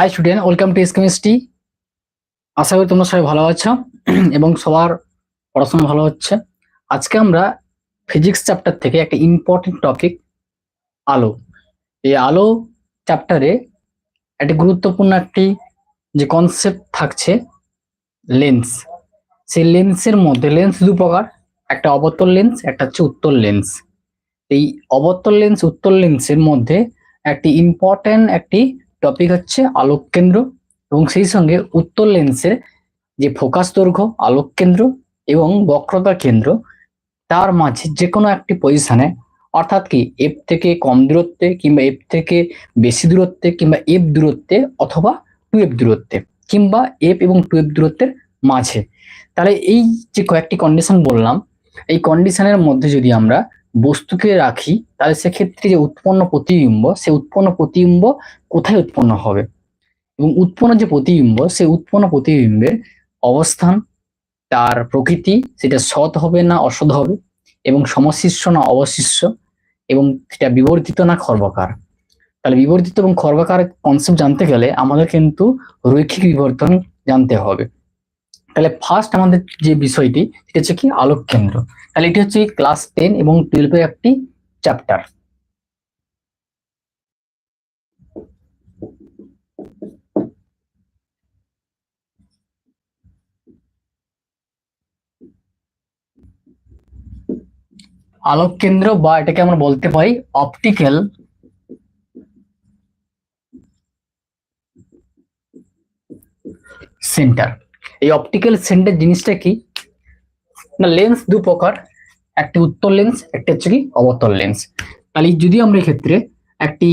Hi student welcome to chemistry আশা করি তোমরা সবাই ভালো আছো এবং সবার পড়াশোনা ভালো হচ্ছে। আজকে আমরা ফিজিক্স চ্যাপ্টার থেকে একটা ইম্পর্টেন্ট টপিক আলো। এই আলো চ্যাপ্টারে একটি গুরুত্বপূর্ণ একটি যে কনসেপ্ট থাকছে লেন্স সেই লেন্সের মধ্যে লেন্স দু প্রকার, একটা অবতল লেন্স একটা হচ্ছে উত্তল লেন্স এই অবতল লেন্স উত্তল লেন্সের মধ্যে একটি ইম্পর্টেন্ট একটি টপিক হচ্ছে আলোক কেন্দ্র এবং সেই সঙ্গে উত্তর লেন্সের যে ফোকাস দৈর্ঘ্য, আলোক কেন্দ্র এবং বক্রতা কেন্দ্র, তার মাঝে যে কোনো একটি পজিশনে অর্থাৎ কি এফ থেকে কম দূরত্বে কিংবা এফ থেকে বেশি দূরত্বে কিংবা এফ দূরত্বে অথবা টু এফ দূরত্বে কিংবা এফ এবং টু এফ দূরত্বের মাঝে। তাহলে এই যে কয়েকটি কন্ডিশন বললাম, এই কন্ডিশনের মধ্যে যদি আমরা বস্তুকে রাখি, তাহলে সেক্ষেত্রে যে উৎপন্ন প্রতিবিম্ব সে উৎপন্ন প্রতিবিম্ব কোথায় উৎপন্ন হবে? এবং উৎপন্ন যে প্রতিবিম্ব, সেই উৎপন্ন প্রতিবিম্বের অবস্থান, তার প্রকৃতি, সেটা সৎ হবে না অসৎ হবে, এবং সমশিষ্য না অবশিষ্য এবং সেটা বিবর্তিত না খর্বকার। তাহলে বিবর্তিত এবং খর্বকার কনসেপ্ট জানতে গেলে আমাদের কিন্তু রৈখিক বিবর্তন জানতে হবে। তাহলে ফার্স্ট আমাদের যে বিষয়টি, সেটা হচ্ছে কি আলোক কেন্দ্র তাহলে এটি হচ্ছে ক্লাস টেন এবং টুয়েলভের একটি চ্যাপ্টার আলোক কেন্দ্র বা এটাকে আমরা বলতে পারি অপটিক্যাল সেন্টার এই অপটিক্যাল সেন্টার জিনিসটা কি? না লেন্স দু প্রকার। একটি উত্তর লেন্স একটি হচ্ছে কি অবতল লেন্স তাহলে যদি আমরা এক্ষেত্রে একটি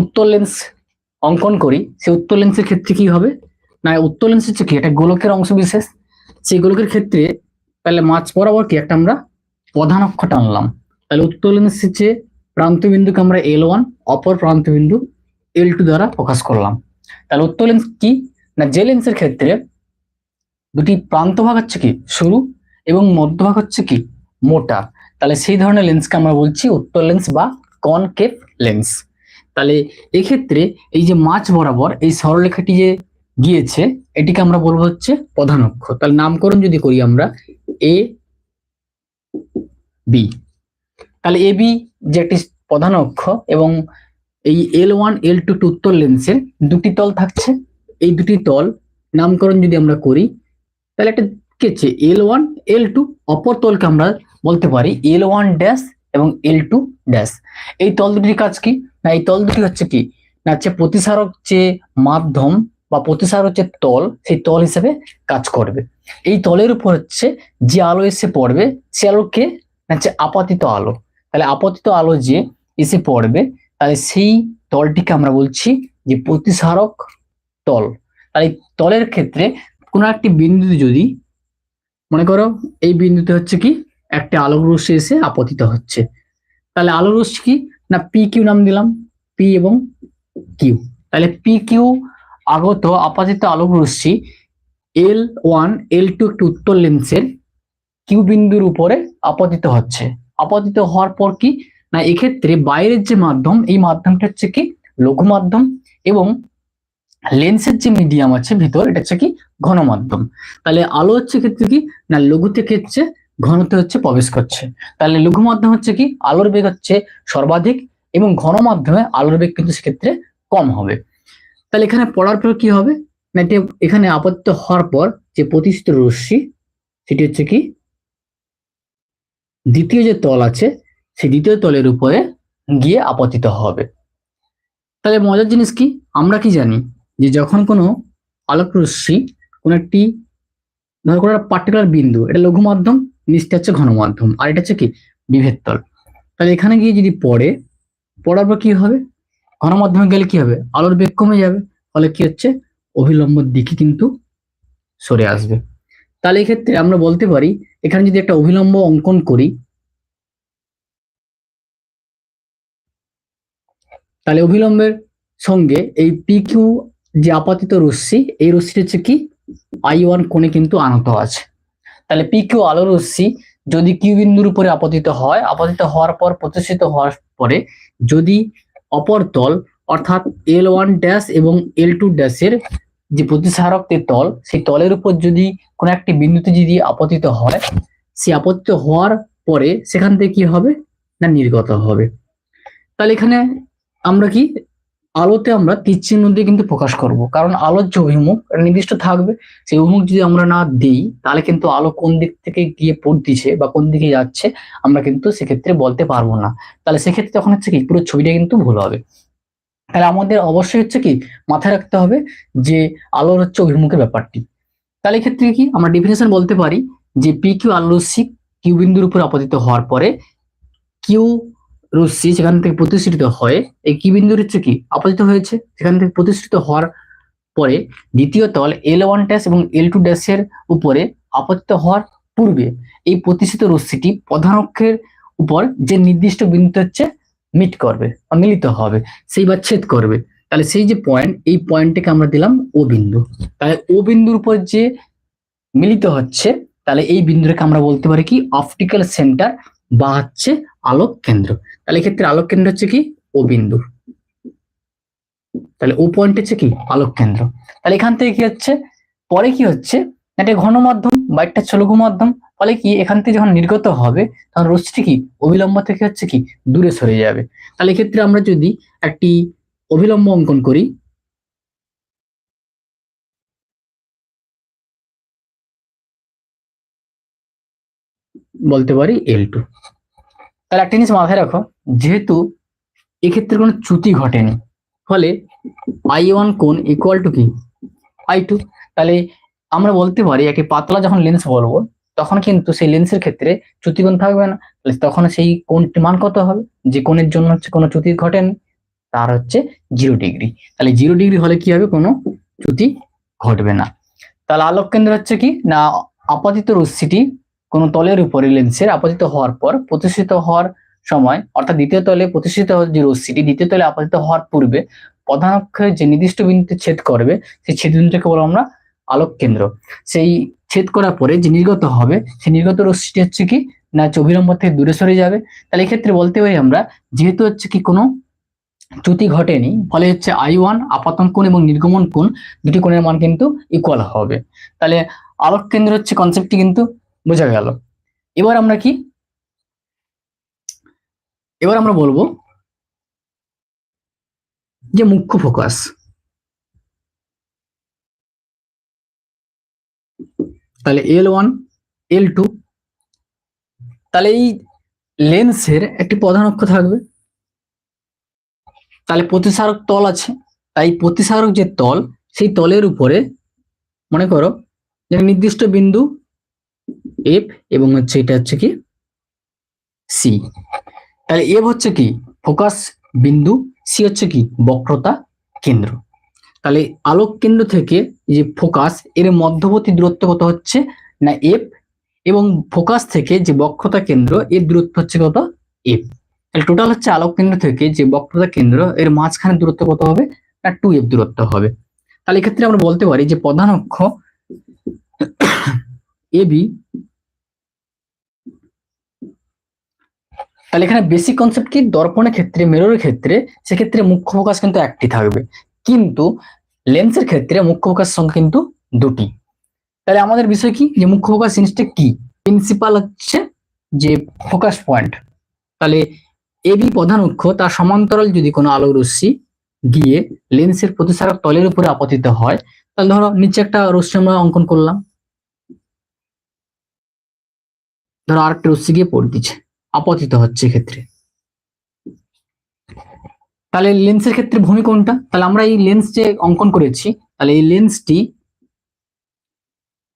উত্তর লেন্স অঙ্কন করি, সেই উত্তর লেন্সের ক্ষেত্রে কি হবে? না উত্তর লেন্স হচ্ছে কি একটা গোলকের অংশ বিশেষ। সেই গোলকের ক্ষেত্রে তাহলে মাছ বরাবর কি একটা আমরা প্রধান অক্ষ টানলাম। তাহলে উত্তর লেন্স হচ্ছে প্রান্তবিন্দুকে আমরা এল ওয়ান অপর প্রান্তবিন্দু এল টু দ্বারা প্রকাশ করলাম। তাহলে উত্তর লেন্স কি? না, যে লেন্সের ক্ষেত্রে দুটি প্রান্ত ভাগ হচ্ছে কি? সরু এবং মধ্যভাগ হচ্ছে কি? মোটা। তাহলে সেই ধরনের লেন্সকে আমরা বলছি উত্তর লেন্স বা কনকেভ লেন্স তাহলে এক্ষেত্রে এই যে মাছ বরাবর এই সরলরেখাটি যে গিয়েছে, এটিকে আমরা বলব হচ্ছে প্রধান অক্ষ। তাহলে নামকরণ যদি করি আমরা, এ বি। তাহলে এ বি যে একটি প্রধান অক্ষ এবং এই এল ওয়ান এল টু উত্তর লেন্সের দুটি তল থাকছে। এই দুটি তল নামকরণ যদি আমরা করি, তাহলে একটা কি হচ্ছে? এল ওয়ান এল টু অপর তলকে আমরা বলতে পারি এল ওয়ান ড্যাশ এবং এল টু ড্যাশ এই তল দুটির কাজ কি? না, এই তল দুটি হচ্ছে কি? না, হচ্ছে প্রতিসারক যে মাধ্যম বা প্রতিসারক যে তল, সেই তল হিসেবে কাজ করবে। এই তলের উপর হচ্ছে যে আলো এসে পড়বে, সে আলোকে, না, হচ্ছে আপাতিত আলো। তাহলে আপাতিত আলো যে এসে পড়বে তাহলে সেই তলটিকে আমরা বলছি যে প্রতিসারক তল। তাহলে তলের ক্ষেত্রে কোনো একটি বিন্দুতে যদি, মনে করো এই বিন্দুতে হচ্ছে কি, একটা আলোক রশ্মি এসে আপতিত হচ্ছে। তাহলে আলো রশ্মি কি? না পি কিউ নাম দিলাম পি এবং কিউ তাহলে পি কিউ আগত আপাতিত আলোক রশ্মি এল ওয়ান এল টু একটি উত্তর লেন্সের কিউ বিন্দুর উপরে আপতিত হচ্ছে। আপতিত হওয়ার পর কি? না, এক্ষেত্রে বাইরের যে মাধ্যম, এই মাধ্যমটা হচ্ছে কি? লঘু মাধ্যম এবং লেন্সের যে মিডিয়াম আছে ভিতর, এটা হচ্ছে কি? ঘন মাধ্যম তাহলে আলো হচ্ছে ক্ষেত্রে কি? না লঘু থেকে হচ্ছে ঘনতে হচ্ছে, প্রবেশ করছে। তাহলে লঘু মাধ্যম হচ্ছে কি? আলোর বেগ হচ্ছে সর্বাধিক এবং ঘন মাধ্যমে আলোর বেগ কিন্তু সেক্ষেত্রে কম হবে। তাহলে এখানে পড়ার পর কি হবে? না, এটা এখানে আপত্ত হওয়ার পর যে প্রতিষ্ঠিত রশ্মি, সেটি হচ্ছে কি? দ্বিতীয় যে তল আছে সেই দ্বিতীয় তলের উপরে গিয়ে আপতিত হবে। তাহলে মজার জিনিস কি? আমরা কি জানি যে যখন কোনো আলোক রশ্মি কোন একটি ধর কোনো একটা পার্টিকুলার বিন্দু, এটা লঘু মাধ্যম, নিচটা হচ্ছে ঘন মাধ্যম, আর এটা হচ্ছে কি? বিভেদ তল। তাহলে এখানে গিয়ে যদি পড়ে, পড়ার পর কি হবে? ঘন মাধ্যমে গেলে কি হবে? আলোর বেগ কমে যাবে, ফলে কি হচ্ছে? অভিলম্ব দিকে কিন্তু সরে আসবে। তাহলে এক্ষেত্রে আমরা বলতে পারি, এখানে যদি একটা অভিলম্ব অঙ্কন করি তাহলে অভিলম্বের সঙ্গে এই পি কিউ যে আপাতিত রশ্মি, এই রশ্মিটা হচ্ছে কি? আই ওয়ান কোণে কিন্তু আনত আছে। তাহলে পি কিউ আলো রশ্মি, যদি কিউ বিন্দুর উপরে আপতিত হয়, আপতিত হওয়ার পর, প্রতিষ্ঠিত হওয়ার পরে যদি অপর তল, অর্থাৎ এল ওয়ান ড্যাশ এবং এল টু ড্যাশের যে প্রতিসারক তল, সেই তলের উপর যদি কোনো একটি বিন্দুতে যদি আপতিত হয়, সে আপতিত হওয়ার পরে সেখান থেকে কি হবে? না, নির্গত হবে। তাহলে এখানে আমরা কি? আলোতে আমরা তীর চিহ্ন দিয়ে কিন্তু প্রকাশ করব। কারণ আলোর যে অভিমুখ নির্দিষ্ট থাকবে। সেই অভিমুখ যদি আমরা না দিই, তাহলে কিন্তু আলো কোন দিক থেকে গিয়ে পড়তিছে বা কোন দিকে যাচ্ছে, আমরা কিন্তু সেক্ষেত্রে বলতে পারব না। তাহলে সেক্ষেত্রে তখন হচ্ছে কি, পুরো ছবিটা কিন্তু ভুল হবে। তাহলে আমাদের অবশ্যই হচ্ছে কি, মাথায় রাখতে হবে যে আলোর হচ্ছে অভিমুখের ব্যাপারটি। তাহলে এক্ষেত্রে কি, আমরা ডেফিনেশন বলতে পারি যে পি কিউ আলো রশ্মি কিউ বিন্দুর উপর আপতিত হওয়ার পরে কিউ রশ্মি সেখান থেকে প্রতিষ্ঠিত হয়। এই কি বিন্দুর হচ্ছে কি? আপতিত হয়েছে। সেখান থেকে প্রতিষ্ঠিত হওয়ার পরে দ্বিতীয় তল এল ওয়ান ড্যাশ এবং এল টু ড্যাশের উপরে আপতিত হওয়ার পূর্বে এই প্রতিষ্ঠিত রশ্মিটি প্রধান অক্ষের উপর যে নির্দিষ্ট বিন্দু হচ্ছে মিট করবে বা মিলিত হবে, সেই বা ছেদ করবে। তাহলে সেই যে পয়েন্ট এই পয়েন্টটাকে আমরা দিলাম ও বিন্দু। তাহলে ও বিন্দুর উপর যে মিলিত হচ্ছে, তাহলে এই বিন্দুটাকে আমরা বলতে পারি কি? অপটিক্যাল সেন্টার বা হচ্ছে আলোক কেন্দ্র। তাহলে এক্ষেত্রে আলোক কেন্দ্র হচ্ছে কি? ও বিন্দু। তাহলে ও পয়েন্ট হচ্ছে কি? আলোক কেন্দ্র। তাহলে এখান থেকে কি হচ্ছে? পরে কি হচ্ছে? একটা ঘন মাধ্যম বা একটা চলঘু মাধ্যম। ফলে কি? এখান থেকে যখন নির্গত হবে, তখন রশ্মিটি কি? অবিলম্ব থেকে হচ্ছে কি? দূরে সরে যাবে। তাহলে এক্ষেত্রে আমরা যদি একটি অবিলম্ব অঙ্কন করি বলতে পারি এল টু তাহলে একটা জিনিস মাথায় রাখো, যেহেতু এক্ষেত্রে কোনো চ্যুতি ঘটেনি, ফলে আই ওয়ান কোন ইকুয়াল টু কি? আই টু তাহলে আমরা বলতে পারি একটি পাতলা যখন লেন্স বলব, তখন কিন্তু সেই লেন্সের ক্ষেত্রে চ্যুতিকোণ থাকবে না। তাহলে তখন সেই কোণটি মান কত হবে? যে কোণের জন্য হচ্ছে কোনো চ্যুতি ঘটেনি, তার হচ্ছে জিরো ডিগ্রি তাহলে জিরো ডিগ্রি হলে কি হবে? কোনো চ্যুতি ঘটবে না। তাহলে আলোক কেন্দ্র হচ্ছে কি? না, আপাতিত রশ্মিটি কোনো তলের উপরে লেন্সের আপতিত হওয়ার পর প্রতিষ্ঠিত হওয়ার সময়, অর্থাৎ দ্বিতীয় তলে প্রতিষ্ঠিত যে রশ্মিটি দ্বিতীয় তলে আপতিত হওয়ার পূর্বে প্রধান অক্ষের যে নির্দিষ্ট বিন্দুতে ছেদ করবে, সেই ছেদ বিন্দুটাকে বলো আমরা আলোক কেন্দ্র। সেই ছেদ করার পরে যে নির্গত হবে, সেই নির্গত রশ্মিটি হচ্ছে কি? না অভিলম্ব থেকে দূরে সরে যাবে। তাহলে এক্ষেত্রে বলতে পারি আমরা, যেহেতু হচ্ছে কি কোনো চ্যুতি ঘটেনি, ফলে হচ্ছে আই ওয়ান আপাতন কোণ এবং নির্গমন কোণ দুটি কোণের মান কিন্তু ইকুয়াল হবে। তাহলে আলোক কেন্দ্র হচ্ছে কনসেপ্টটি কিন্তু বোঝা গেল। এবার আমরা কি? এবার আমরা বলব যে মুখ্য ফোকাস তাহলে এল ওয়ান এল টু তাহলে এই লেন্সের একটি প্রধান অক্ষ থাকবে। তাহলে প্রতিসারক তল আছে। তাই প্রতিসারক যে তল, সেই তলের উপরে মনে করো যে নির্দিষ্ট বিন্দু এফ এবং হচ্ছে এটা হচ্ছে কি? সি তাহলে এফ হচ্ছে কি? ফোকাস বিন্দু সি হচ্ছে কি? বক্রতা কেন্দ্র। তাহলে আলোক কেন্দ্র থেকে যে ফোকাস, এর মধ্যবর্তী দূরত্ব কত হচ্ছে? না এফ এবং ফোকাস থেকে যে বক্রতা কেন্দ্র, এর দূরত্ব হচ্ছে কত? এফ তাহলে টোটাল হচ্ছে আলোক কেন্দ্র থেকে যে বক্রতা কেন্দ্র, এর মাঝখানে দূরত্ব কত হবে? না টু এফ দূরত্ব হবে। তাহলে এক্ষেত্রে আমরা বলতে পারি যে প্রধান অক্ষ এবি তাহলে এখানে বেসিক কনসেপ্ট কি? দর্পণের ক্ষেত্রে মেররের ক্ষেত্রে, সেক্ষেত্রে মুখ্য ফোকাস কিন্তু একটি থাকবে। কিন্তু লেন্সের ক্ষেত্রে মুখ্য ফোকাস সংখ্যা কিন্তু দুটি। তাহলে আমাদের বিষয় কি? যে মুখ্য ফোকাস জিনিসটা কি? প্রিন্সিপাল হচ্ছে যে ফোকাস পয়েন্ট তাহলে এবি প্রধান অক্ষ তার সমান্তরাল যদি কোনো আলোক রশ্মি গিয়ে লেন্সের প্রতিসারক তলের উপরে আপতিত হয়, তাহলে ধরো নিচে একটা রশ্মি আমরা অঙ্কন করলাম। ধরো আরেকটা রশ্মি গিয়ে পড়ে দিচ্ছে। আপতিত হচ্ছে ক্ষেত্রে তাহলে লেন্সের ক্ষেত্রে ভূমি কোনটা? তাহলে আমরা এই লেন্স যে অঙ্কন করেছি, তাহলে এই লেন্সটি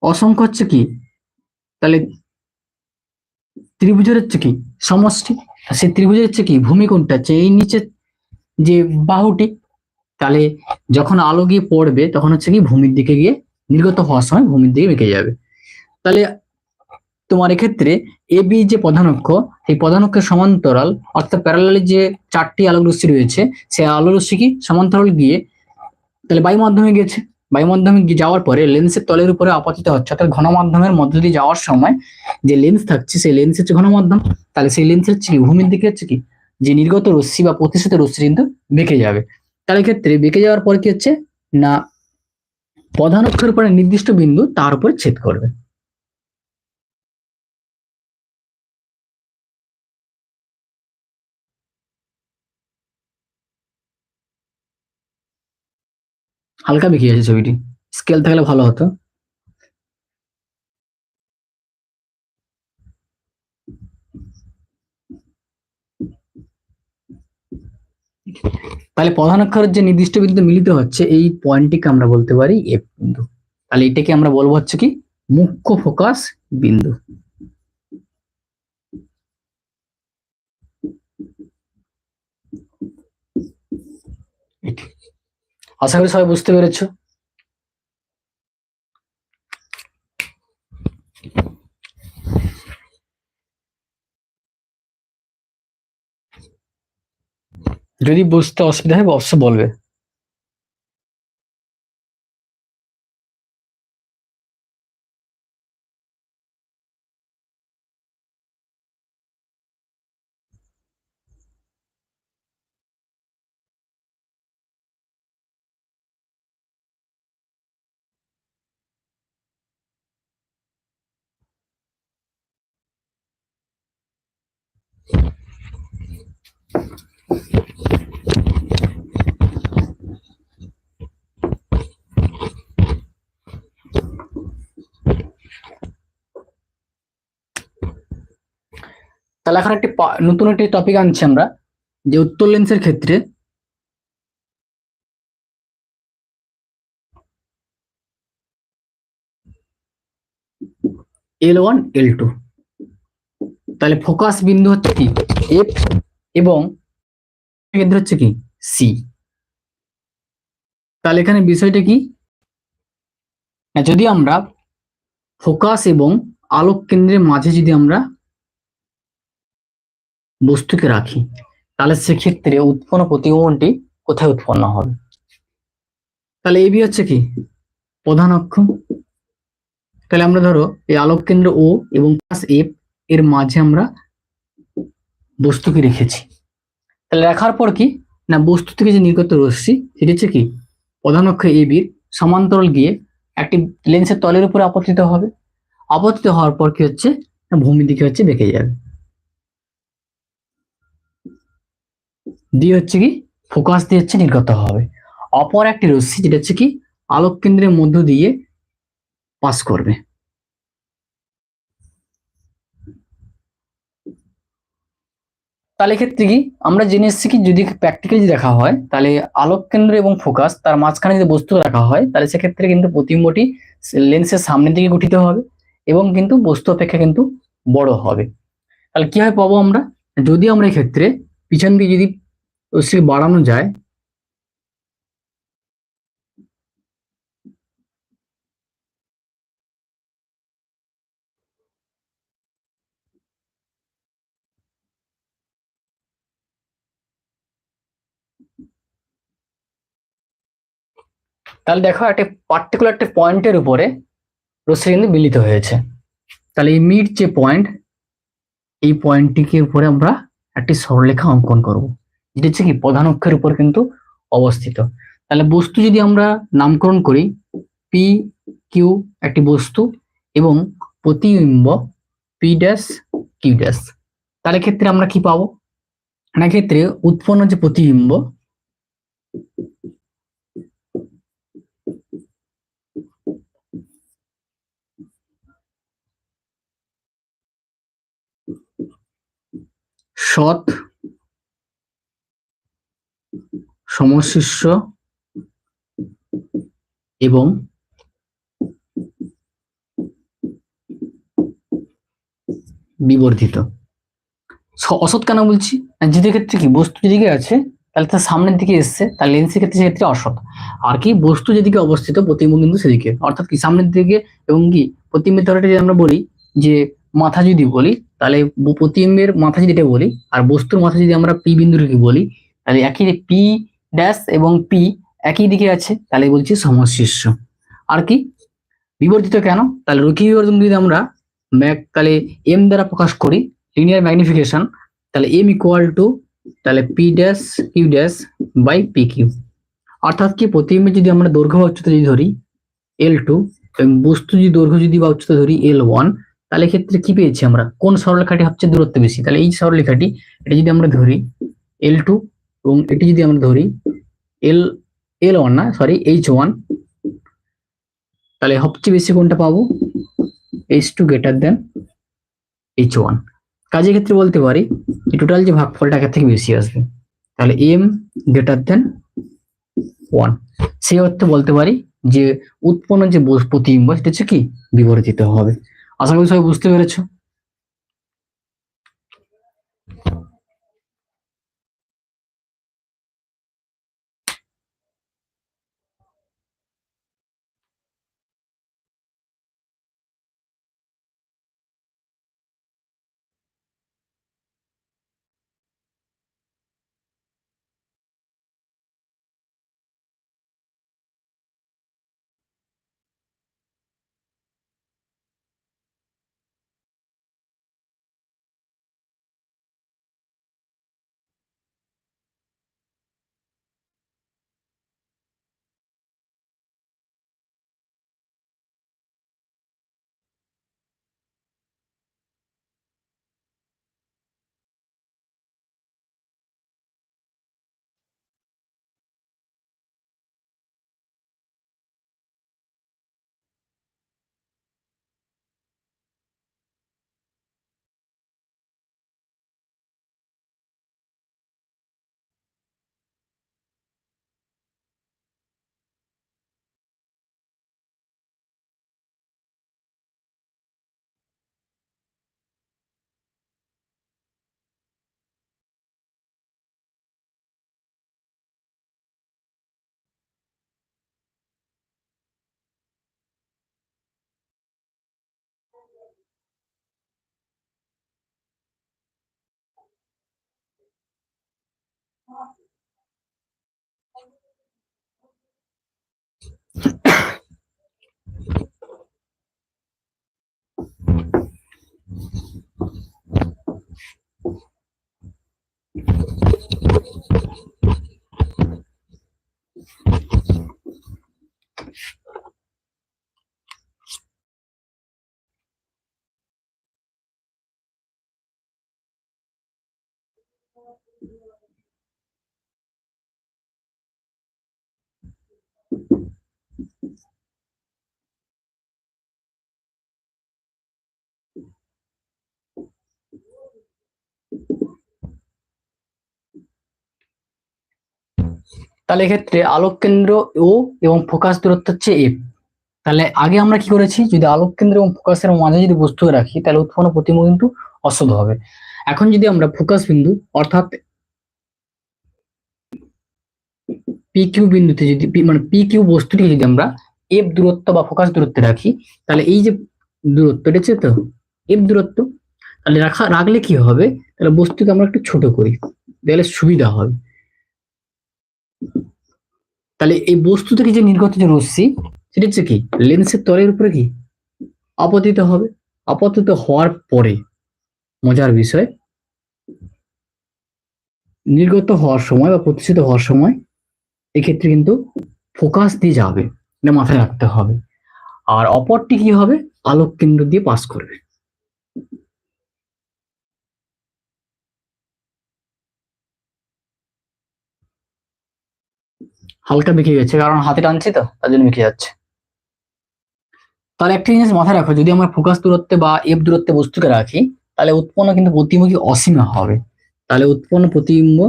অসংখ্য হচ্ছে কি? তাহলে ত্রিভুজের হচ্ছে কি? সমষ্টি। সেই ত্রিভুজের হচ্ছে কি? ভূমি কোনটা? হচ্ছে এই নিচে যে বাহুটি, তাহলে যখন আলো গিয়ে পড়বে, তখন হচ্ছে কি? ভূমির দিকে গিয়ে নির্গত হওয়ার সময় ভূমির দিকে বেঁকে যাবে। তাহলে তোমার এক্ষেত্রে এ বি যে প্রধান অক্ষ, সেই প্রধান অক্ষের সমান্তরাল, অর্থাৎ প্যারালালে যে চারটি আলোক রশ্মি রয়েছে, সেই আলো রশ্মি কি সমান্তরাল গিয়ে তাহলে বায়ু মাধ্যমে গেছে বায়ু মাধ্যমে যাওয়ার পরে লেন্সের তলের উপরে আপতিত হচ্ছে, অর্থাৎ ঘন মাধ্যমের মধ্য দিয়ে যাওয়ার সময় যে লেন্স থাকছে, সেই লেন্স হচ্ছে ঘন মাধ্যম তাহলে সেই লেন্সের হচ্ছে ভূমির দিকে হচ্ছে কি? যে নির্গত রশ্মি বা প্রতিশ্রুত রশ্মি কিন্তু বেঁকে যাবে। তাহলে ক্ষেত্রে বেঁকে যাওয়ার পর কি হচ্ছে? না, প্রধান অক্ষের উপরে নির্দিষ্ট বিন্দু তার উপরে ছেদ করবে। হালকা বেঁকে গেছে ছবিটি। স্কেল থাকলে ভালো হতো। তাহলে প্রধান অক্ষরের যে নির্দিষ্ট বিন্দু মিলিত হচ্ছে, এই পয়েন্টটিকে আমরা বলতে পারি এফ বিন্দু। তাহলে এটাকে আমরা বলব হচ্ছে কি, মুখ্য ফোকাস বিন্দু। এটি। আশা করি সবাই বুঝতে পেরেছ। যদি বুঝতে অসুবিধা হয় অবশ্যই বলবে। তাহলে এখন একটি নতুন একটি টপিক আনছি আমরা, যে উত্তর লেন্সের ক্ষেত্রে এল ওয়ান এল টু তাহলে ফোকাস বিন্দু হচ্ছে কি? এফ এবং কেন্দ্র হচ্ছে কি? সি তাহলে এখানে বিষয়টা কি? না যদি আমরা ফোকাস এবং আলোক কেন্দ্রের মাঝে যদি আমরা বস্তুকে রাখি, তাহলে সেক্ষেত্রে উৎপন্ন প্রতিবিম্বটি কোথায় উৎপন্ন হবে? তাহলে এবি হচ্ছে কি? প্রধান অক্ষ। তাহলে আমরা ধরো এই আলোক কেন্দ্র ও এবং প্লাস এফ এর মাঝে আমরা বস্তুকে রেখেছি। তাহলে রাখার পর কি? না বস্তু থেকে যে নির্গত রশ্মি, সেটি হচ্ছে কি? প্রধান অক্ষ এবির সমান্তরাল গিয়ে একটি লেন্সের তলের উপরে আপতিত হবে। আপতিত হওয়ার পর কি হচ্ছে? ভূমি দিকে হচ্ছে বেঁকে যাবে। দিয়ে হচ্ছে কি ফোকাস দিয়ে হচ্ছে নির্গত হবে। অপর একটি রশ্মি, যেটা হচ্ছে কি, আলোক কেন্দ্রের মধ্য দিয়ে পাস করবে। তাহলে ক্ষেত্রে কি, আমরা জেনে এসেছি কি, যদি প্র্যাকটিক্যালি দেখা হয়, তাহলে আলোক কেন্দ্র এবং ফোকাস তার মাঝখানে যদি বস্তু রাখা হয়, তাহলে সেক্ষেত্রে কিন্তু প্রতিবিম্বটি লেন্সের সামনের দিকে গঠিত হবে এবং কিন্তু বস্তু অপেক্ষা কিন্তু বড় হবে। তাহলে কি হয় পাবো আমরা? যদি আমরা এক্ষেত্রে পিছন দিয়ে যদি রশ্মি বাড়ানো যায়। তাহলে দেখো একটা পার্টিকুলার একটা পয়েন্টের উপরে রশ্মি কিন্তু মিলিত হয়েছে। তাহলে এই মিড যে পয়েন্ট এই পয়েন্টটিকে উপরে আমরা একটি সরলরেখা অঙ্কন করব। যেটা হচ্ছে কি প্রধান অক্ষের উপর কিন্তু অবস্থিত। তাহলে বস্তু যদি আমরা নামকরণ করি পি কিউ একটি বস্তু এবং প্রতিবিম্ব পি ড্যাশ কিউ ড্যাশ তাহলে ক্ষেত্রে আমরা কি পাবো? না ক্ষেত্রে উৎপন্ন যে প্রতিবিম্ব, সৎ সমশিষ্য এবং বিবর্ধিত। অসৎ কেন বলছি? না যেদের ক্ষেত্রে কি? বস্তু যেদিকে আছে, তাহলে তার সামনের দিকে এসছে, তার লেন্সের ক্ষেত্রে সেক্ষেত্রে অসৎ। আর কি? বস্তু যেদিকে অবস্থিত, প্রতিবিম্ব কিন্তু সেদিকে। অর্থাৎ কি? সামনের দিকে এবং কি? প্রতিবিম্বের ধরাটা যদি আমরা বলি, যে মাথা যদি বলি, তাহলে প্রতিবিম্বের মাথা যদি এটা বলি, আর বস্তুর মাথা যদি আমরা পি বিন্দুকে বলি, তাহলে একই পি ড্যাশ এবং পি একই দিকে আছে, তাহলে বলছি সমশীর্ষ। আর কি? বিবর্তিত কেন? তাহলে রৈখিক বিবর্তন যদি আমরা ম্যাক, তাহলে এম দ্বারা প্রকাশ করি, লিনিয়ার ম্যাগনিফিকেশন, তাহলে এম ইকুয়াল টু, তাহলে P dash, Q dash by P Q. অর্থাৎ কি প্রতিবিম্বে যদি আমরা দৈর্ঘ্য বা উচ্চতা যদি ধরি, এল টু, এবং বস্তু যদি দৈর্ঘ্য যদি বা উচ্চতা ধরি, এল ওয়ান, তাহলে এক্ষেত্রে কি পেয়েছি আমরা? কোন সরলরেখাটি সবচেয়ে দূরত্ব বেশি? তাহলে এই সরলরেখাটি, এটা যদি আমরা ধরি, এল টু এবং এটি যদি আমরা ধরি এল এল ওয়ান না সরি এইচ ওয়ান তাহলে সবচেয়ে বেশি কোনটা পাবো? H two greater than H one কাজের ক্ষেত্রে বলতে পারি যে টোটাল যে ভাগফলটা একের থেকে বেশি আসবে, তাহলে এম গ্রেটার দেন ওয়ান সেই অর্থে বলতে পারি যে উৎপন্ন যে প্রতিবিম্ব, সেটা হচ্ছে কি? বিবর্তিত হবে। আশা করি সবাই বুঝতে পেরেছ। 你 তাহলে এক্ষেত্রে আলোক কেন্দ্র ও এবং ফোকাস দূরত্ব হচ্ছে এফ তাহলে আগে আমরা কি করেছি? যদি আলোক কেন্দ্র এবং ফোকাসের মাঝে যদি বস্তু রাখি, তাহলে উৎপন্ন প্রতিবিম্ব কিন্তু অশুদ্ধ হবে। এখন যদি আমরা ফোকাস বিন্দু, অর্থাৎ পি কিউ বিন্দুতে যদি মানে পি কিউ বস্তুটি যদি আমরা এফ দূরত্ব বা ফোকাস দূরত্বে রাখি, তাহলে এই যে দূরত্ব, এটা হচ্ছে তো এফ দূরত্ব, তাহলে রাখা, রাখলে কি হবে? তাহলে বস্তুকে আমরা একটু ছোট করি, তাহলে সুবিধা হবে। তাহলে এই বস্তু থেকে যে নির্গত যে রশ্মি, সেটা হচ্ছে কি? লেন্সের তলের উপরে কি? আপতিত হবে। আপতিত হওয়ার পরে মজার বিষয়, নির্গত হওয়ার সময় বা প্রতিষ্ঠিত হওয়ার সময় এক্ষেত্রে কিন্তু ফোকাস দিয়ে যাবে। মাথায় রাখতে হবে। আর অপরটি কি হবে? আলোক কেন্দ্র দিয়ে পাস করবে। হালকা বেঁকে গেছে কারণ হাতে টানছি তো, তার জন্য বেঁকে যাচ্ছে তাহলে একটা জিনিস মাথায় রাখো, যদি আমরা ফোকাস দূরত্বে বা এফ দূরত্বে বস্তুকে রাখি, তাহলে উৎপন্ন কিন্তু প্রতিবিম্ব অসীম হবে। তাহলে উৎপন্ন প্রতিবিম্ব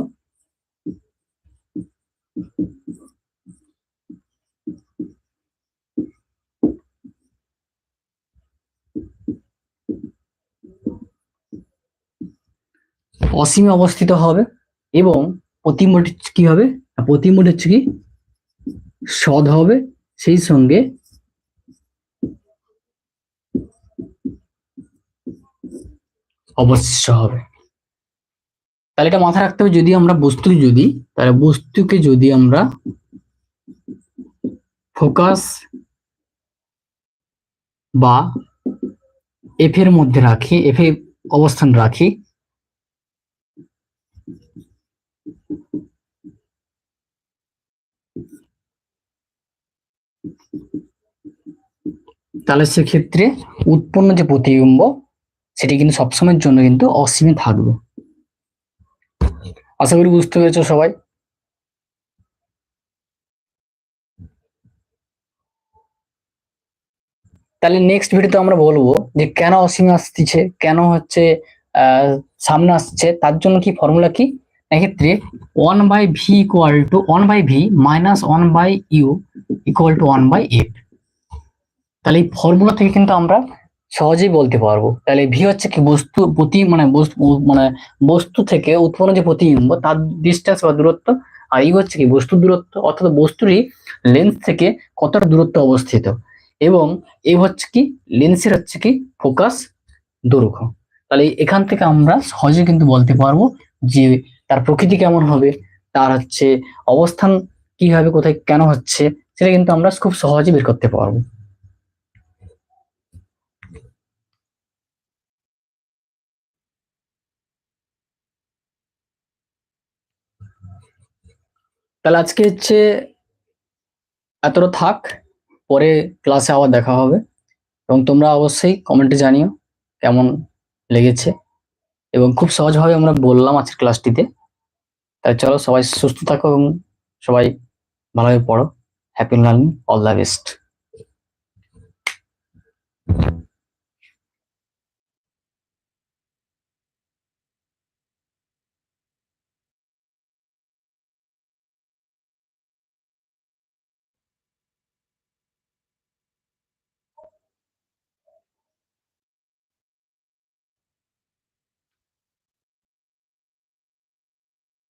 অসীমে অবস্থিত হবে এবং প্রতিবিম্বটি কি হবে? প্রতিবিম্বটি হচ্ছে কি? সদ হবে, সেই সঙ্গে অবশিষ্ট হবে। তাহলে এটা মাথায় রাখতে হবে, যদি আমরা বস্তু যদি, তাহলে বস্তুকে যদি আমরা ফোকাস বা এফ এর মধ্যে রাখি এফ এ অবস্থান রাখি তাহলে সেক্ষেত্রে উৎপন্ন যে প্রতিবিম্ব, সেটি কিন্তু সবসময়ের জন্য কিন্তু অসীমে থাকবে। আশা করি বুঝতে পেরেছ সবাই। তাহলে নেক্সট ভিডিওতে আমরা বলব যে কেন অসীমে আসতেছে কেন হচ্ছে সামনে আসছে, তার জন্য কি ফর্মুলা কি? এক্ষেত্রে one by V equal to one by V minus one by U equal to one by F তাহলে এই ফর্মুলা থেকে কিন্তু আমরা সহজেই বলতে পারব। তাহলে ভি হচ্ছে কি বস্তু, প্রতি মানে বস্তু মানে বস্তু থেকে উৎপন্ন যে প্রতিবিম্ব, তার ডিস্টেন্স বা দূরত্ব, আর ইউ হচ্ছে কি বস্তুর দূরত্ব, অর্থাৎ বস্তুরই লেন্স থেকে কতটা দূরত্ব অবস্থিত। এবং এই হচ্ছে কি লেন্সের হচ্ছে কি ফোকাস দৈর্ঘ্য। তাহলে এখান থেকে আমরা সহজে কিন্তু বলতে পারব যে তার প্রকৃতি কেমন হবে, তার হচ্ছে অবস্থান কি হবে, কোথায় কেন হচ্ছে, সেটা কিন্তু আমরা খুব সহজে বের করতে পারব। তাহলে আজকে হচ্ছে এতটা থাক, পরে ক্লাসে আবার দেখা হবে। এবং তোমরা অবশ্যই কমেন্টে জানিও কেমন লেগেছে। এবং খুব সহজভাবে আমরা বললাম আজকের ক্লাসটিতে তাই চলো সবাই সুস্থ থাকো এবং সবাই ভালোভাবে পড়ো। Happy learning all the best